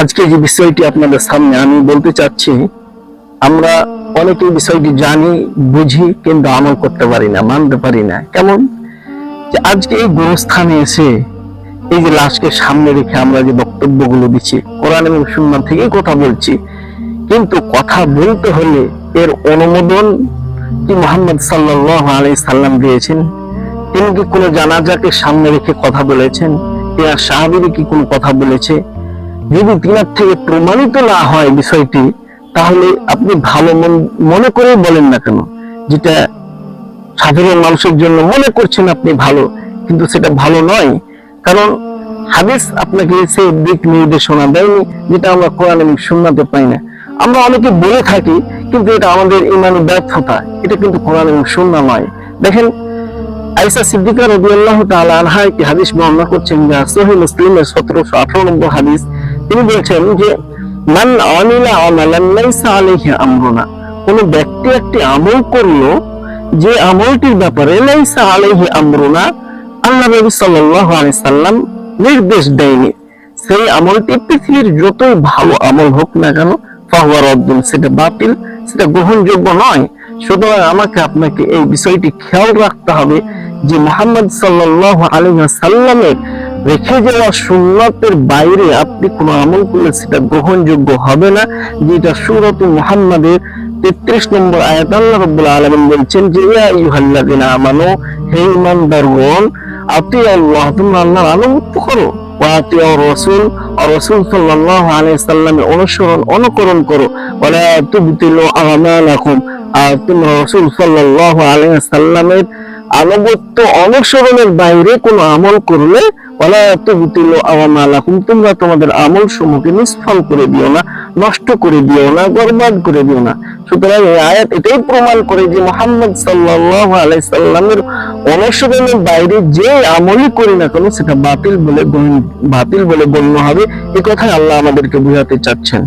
আজকে যে বিষয়টি আপনাদের সামনে আমি বলতে চাচ্ছি, আমরা অনেকে বিষয়টি জানি, বুঝি, কিন্তু আমল করতে পারি না, মানতে পারি না। কেমন? যে আজকে এই গোরস্থানে এসে, এই যে লাশকে সামনে রেখে আমরা যে বক্তব্যগুলো দিচ্ছি, কোরআন এবং সুন্নাহ থেকেই কথা বলছি, কিন্তু কথা বলতে হলে এর অনুমোদন কি মোহাম্মদ সাল্লাহ আলাই সাল্লাম দিয়েছেন? তিনি কি কোনো জানাজাকে সামনে রেখে কথা বলেছেন? তিনার সাহাবিরে কি কোনো কথা বলেছে? যদি তিনার থেকে প্রমাণিত না হয় বিষয়টি, তাহলে আপনি ভালো মন- করে বলেন না কেন? যেটা সাধারণ মানুষের জন্য মনে করছেন আপনি ভালো, কিন্তু সেটা ভালো নয়। কারণ হাদিস আপনাকে সে দিক নির্দেশনা দেয়নি, যেটা আমরা কোরআন এবং পাই না। আমরা অনেকে বলে থাকি, কিন্তু এটা আমাদের ইমানের ব্যর্থতা। এটা কিন্তু কোরআন এবং সুন্না নয়। দেখেন আইসা সিদ্দিকা রাদিয়াল্লাহু তাআলা আনহা একটি হাদিস বর্ণনা করছেন যা সহিহ মুসলিমের 1718 নম্বর হাদিস। তিনি বলছেন যে, মান আমিলা আমালান লাইসা আলাইহি আমরুনা। কোন ব্যক্তি একটি আমল করল, যে আমলটির ব্যাপারে লাইসা আলাইহি আমরুনা আল্লাহ নবী সাল্লাল্লাহু আলাইহি সাল্লাম নির্দেশ দেয়নি। সেই আমলটি পৃথিবীর যতই ভালো আমল হোক না কেন, ফাহুয়া রদ্দুন, সেটা বাতিল, সেটা গ্রহণযোগ্য নয়। সুতরাং আমাকে আপনাকে এই বিষয়টি খেয়াল রাখতে হবে যে মোহাম্মদ সাল্লাল্লাহু আলাইহি সাল্লামের রেখে যাওয়া সুন্নতের বাইরে আপনি কোনো আমল করলে সেটা গ্রহণযোগ্য হবে না। যেটা সুরত মুহাম্মাদের তেত্রিশ নম্বর আয়াত আল্লাহ রাব্বুল আলামিন বলছেন যে আইয়ুহাল্লাযিনা আমানু, হে ঈমানদারগণ আতি আল্লাহ তোমরা আল্লাহর আনুগত্য করো। ওয়া আতি রাসূল, আর রাসূল সাল্লাল্লাহু আলাইহি সাল্লামের অনুসরণ, অনুকরণ করো। ওয়ালা তুবতিলু আমালাকুম আর তোমরা রাসূল সাল্লাল্লাহু আলাইহি সাল্লামের আনুগত্য অনুসরণের বাইরে কোনো আমল করলে তোমরা তোমাদের আমল সমূহকে নিষ্ফল করে দিও না, নষ্ট করে দিও না, বরবাদ করে দিও না। সুতরাং এই আয়াত এটাই প্রমাণ করে যে মোহাম্মদ সাল্লাল্লাহু আলাইহি সাল্লামের অনুসরণের বাইরে যে আমলই করি না কেন, সেটা বাতিল বলে বাতিল বলে গণ্য হবে। এ কথাই আল্লাহ আমাদেরকে বোঝাতে চাচ্ছেন।